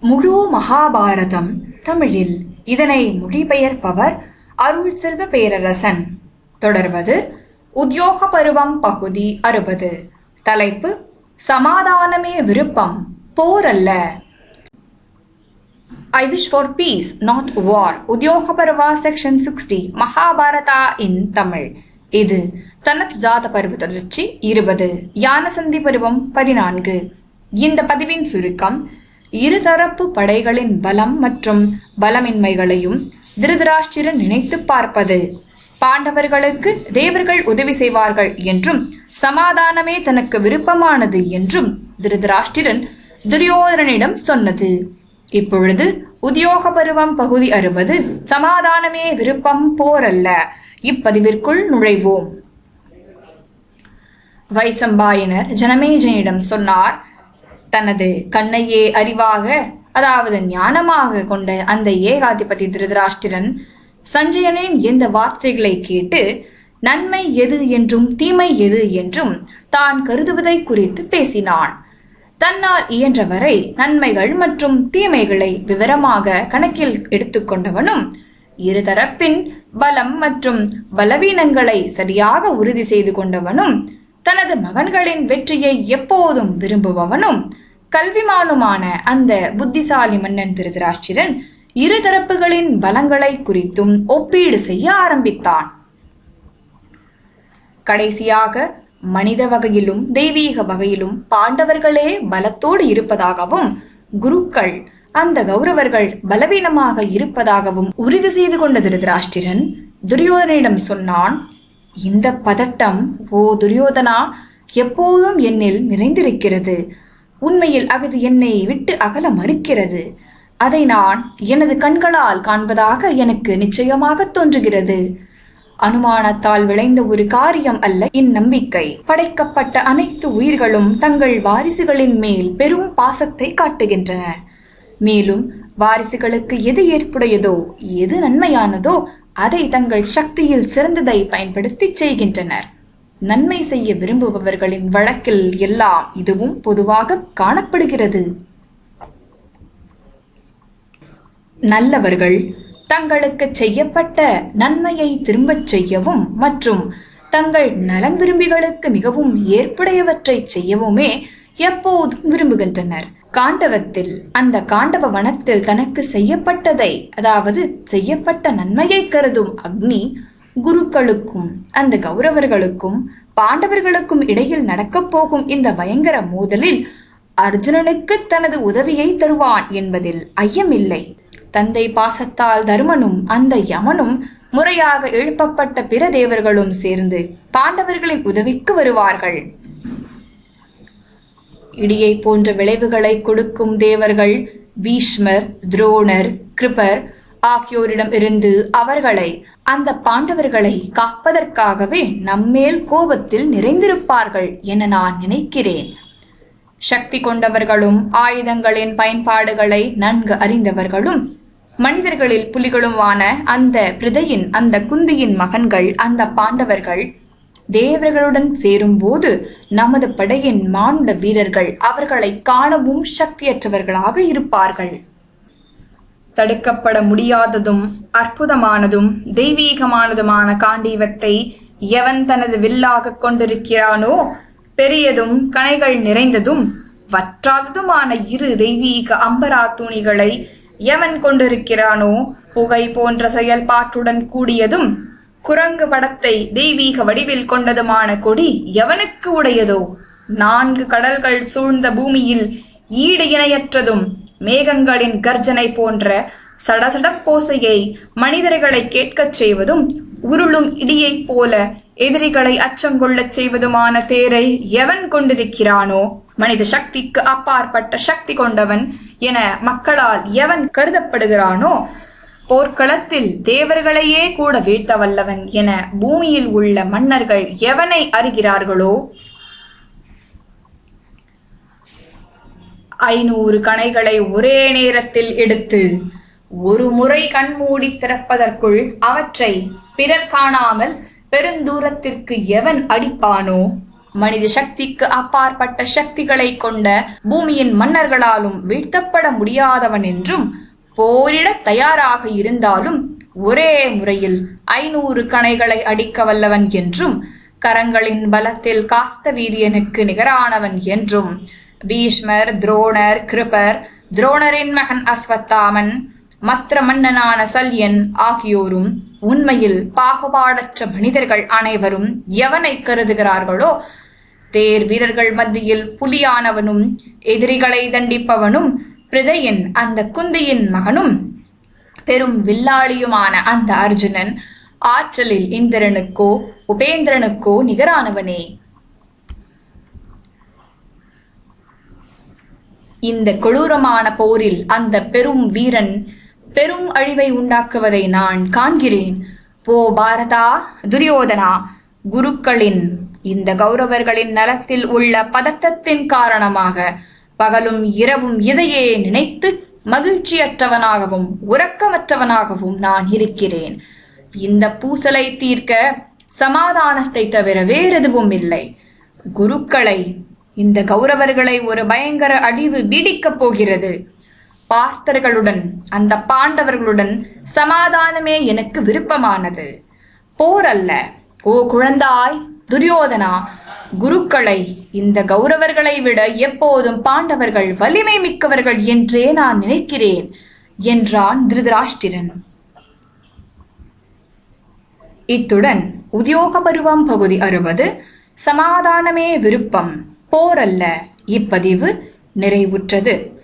முழு மகாபாரதம் தமிழில். இதனை மொழிபெயர்ப்பவர் அருள் செல்வ பேரரசன். தொடர்வது உத்தியோக பருவம் பகுதி அறுபது. தலைப்பு சமாதானமே விருப்பம் போர் அல்ல. I wish for peace not war Udyoga Parva section sixty Mahabharata in Tamil. இது தனத் ஜாத பருவ தொடர்ச்சி இருபது. யானசந்தி பருவம் பதினான்கு. இந்த பதிவின் சுருக்கம் இருதரப்பு படைகளின் பலம் மற்றும் பலமின்மைகளையும் திருதராஷ்டிரன் நினைத்து பார்ப்பது. பாண்டவர்களுக்கு தேவர்கள் உதவி செய்வார்கள் என்றும் சமாதானமே தனக்கு விருப்பமானது என்றும் திருதராஷ்டிரன் துரியோதரனிடம் சொன்னது. இப்பொழுது உத்தியோக பருவம் பகுதி அறுபது சமாதானமே விருப்பம் போரல்ல. இப்பதிவிற்குள் நுழைவோம். வைசம்பாயினர் ஜனமேஜனிடம் சொன்னார் தனது கண்ணையே அறிவாக அதாவது ஞானமாக கொண்ட அந்த ஏகாதிபதி திருதராஷ்டிரன் சஞ்சயனின் இந்த வார்த்தைகளை கேட்டு நன்மை எது என்றும் தீமை எது என்றும் தான் கருதுவதை குறித்து பேசினான். தன்னால் இயன்றவரை நன்மைகள் மற்றும் தீமைகளை விவரமாக கணக்கில் எடுத்துக்கொண்டவனும் இருதரப்பின் பலம் மற்றும் பலவீனங்களை சரியாக உறுதி செய்து கொண்டவனும் தனது மகன்களின் வெற்றியை எப்போதும் விரும்புபவனும் கல்விமானுமான அந்த புத்திசாலி மன்னன் திருதராஷ்டிரன் இருதரப்புகளின் பலங்களை குறித்தும் ஒப்பீடு செய்ய ஆரம்பித்தான். கடைசியாக மனித வகையிலும் தெய்வீக வகையிலும் பாண்டவர்களே பலத்தோடு இருப்பதாகவும் குருக்கள் அந்த கௌரவர்கள் பலவீனமாக இருப்பதாகவும் உறுதி செய்து கொண்ட திருதராஷ்டிரன் துரியோதனிடம் சொன்னான் இந்த பதட்டம் ஓ துரியோதனா எப்போதும் என்னில் நிறைந்திருக்கிறது. உண்மையில் அது என்னை விட்டு அகல மறுக்கிறது. அதை நான் எனது கண்களால் காண்பதாக எனக்கு நிச்சயமாக தோன்றுகிறது. அனுமானத்தால் விளைந்த ஒரு காரியம் அல்ல இந்நம்பிக்கை படைக்கப்பட்ட அனைத்து உயிர்களும் தங்கள் வாரிசுகளின் மேல் பெரும் பாசத்தை காட்டுகின்றன. மேலும் வாரிசுகளுக்கு எது ஏற்புடையதோ எது நன்மையானதோ அதை தங்கள் சக்தியில் சிறந்ததை பயன்படுத்தி செய்கின்றனர். நன்மை செய்ய விரும்புபவர்களின் வழக்கில் எல்லாம் இதுவும் பொதுவாக காணப்படுகிறது. நல்லவர்கள் தங்களுக்கு செய்யப்பட்ட நன்மையை திரும்பச் செய்யவும் மற்றும் தங்கள் நலன் விரும்பிகளுக்கு மிகவும் ஏற்புடையவற்றை செய்யவுமே எப்போதும் விரும்புகின்றனர். காண்டவத்தில் அந்த காண்டவ வனத்தில் தனக்கு செய்யப்பட்டதை அதாவது செய்யப்பட்ட நன்மையை கருதும் அக்னி குருக்களுக்கும் அந்த கௌரவர்களுக்கும் பாண்டவர்களுக்கும் இடையில் நடக்கப் போகும் இந்த பயங்கர மோதலில் அர்ஜுனனுக்கு தனது உதவியை தருவான் என்பதில் ஐயமில்லை. தந்தை பாசத்தால் தருமனும் அந்த யமனும் முறையாக எழுப்பப்பட்ட பிற தேவர்களும் சேர்ந்து பாண்டவர்களின் உதவிக்கு வருவார்கள். இடியை போன்ற விளைவுகளை கொடுக்கும் தேவர்கள் பீஷ்மர் துரோணர் கிருபர் ஆகியோரிடம் இருந்து அவர்களை அந்த பாண்டவர்களை காப்பதற்காகவே நம்மேல் கோபத்தில் நிறைந்திருப்பார்கள் என நான் நினைக்கிறேன். சக்தி கொண்டவர்களும் ஆயுதங்களின் பயன்பாடுகளை நன்கு அறிந்தவர்களும் மனிதர்களில் புலிகளுமான அந்த பிரதையின் அந்த குந்தியின் மகன்கள் அந்த பாண்டவர்கள் தேவர்களுடன் சேரும்போது நமது படையின் மானுட வீரர்கள் அவர்களை காணவும் சக்தியற்றவர்களாக இருப்பார்கள். தடுக்கப்பட முடியாததும் அற்புதமானதும் தெய்வீகமானதுமான காண்டீவத்தை எவன் தனது வில்லாக கொண்டிருக்கிறானோ பெரியதும் கணைகள் நிறைந்ததும் வற்றாததுமான இரு தெய்வீக அம்பரா எவன் கொண்டிருக்கிறானோ புகை போன்ற செயல்பாட்டுடன் கூடியதும் குரங்கு படத்தை தெய்வீக வடிவில் கொண்டதுமான கொடி எவனுக்கு உடையதோ? நான்கு கடல்கள் சூழ்ந்த பூமியில் ஈடு இணையற்றதும் மேகங்களின் கர்ஜனை போன்ற சடசடப்போசையை மனிதர்களை கேட்கச் செய்வதும் உருளும் இடியைப் போல எதிரிகளை அச்சங்கொள்ளச் செய்வதுமான தேரை எவன் கொண்டிருக்கிறானோ? மனித சக்திக்கு அப்பாற்பட்ட சக்தி கொண்டவன் என மக்களால் எவன் கருதப்படுகிறானோ போர்க்களத்தில் தேவர்களையே கூட வீழ்த்த வல்லவன் என பூமியில் உள்ள மன்னர்கள் எவனை அறிகிறார்களோ? ஐநூறு கணைகளை ஒரே நேரத்தில் எடுத்து ஒரு முறை கண்மூடி திறப்பதற்குள் அவற்றை பிறர் காணாமல் பெருந்தூரத்திற்கு எவன் அடிப்பானோ? மனித சக்திக்கு அப்பாற்பட்ட சக்திகளை கொண்ட பூமியின் மன்னர்களாலும் வீழ்த்தப்பட முடியாதவன் என்றும் போரிட தயாராக இருந்தாலும் ஒரே முறையில் ஐநூறு கணைகளை அடிக்க வல்லவன் என்றும் கரங்களின் பலத்தில் காத்த வீரியனுக்கு நிகரானவன் என்றும் பீஷ்மர் துரோணர் கிருபர் துரோணரின் மகன் அஸ்வத்தாமன் மற்ற மன்னனான சல்யன் ஆகியோரும் உண்மையில் பாகுபாடற்ற மனிதர்கள் அனைவரும் எவனை கருதுகிறார்களோ தேர் வீரர்கள் மத்தியில் புலியானவனும் எதிரிகளை தண்டிப்பவனும் பிரிதையின் அந்த குந்தியின் மகனும் பெரும் வில்லாளியுமான அந்த அர்ஜுனன் ஆற்றலில் இந்திரனுக்கோ உபேந்திரனுக்கோ நிகரானவனே. இந்த கொடூரமான போரில் அந்த பெரும் வீரன் பெரும் அழிவை உண்டாக்குவதை நான் காண்கிறேன். போ பாரதா துரியோதனா குருக்களின் இந்த கௌரவர்களின் நலத்தில் உள்ள பதட்டத்தின் காரணமாக பகலும் இரவும் இதையே நினைத்து மகிழ்ச்சியற்றவனாகவும் உறக்கமற்றவனாகவும் நான் இருக்கிறேன். இந்த பூசலை தீர்க்க சமாதானத்தை தவிர வேறெதுவும் இல்லை. குருக்களை இந்த கௌரவர்களை ஒரு பயங்கர அழிவு பீடிக்கப் போகிறது. பார்த்தர்களுடன் அந்த பாண்டவர்களுடன் சமாதானமே எனக்கு விருப்பமானது. போர் அல்ல. ஓ குழந்தாய் துரியோதனா குருக்களை இந்த கௌரவர்களை விட எப்போதும் பாண்டவர்கள் வலிமை மிக்கவர்கள் என்றே நான் நினைக்கிறேன் என்றான் திருதராஷ்டிரன். இத்துடன் உத்தியோக பருவம் பகுதி அறுபது சமாதானமே விருப்பம் போரல்ல இப்பதிவு நிறைவுற்றது.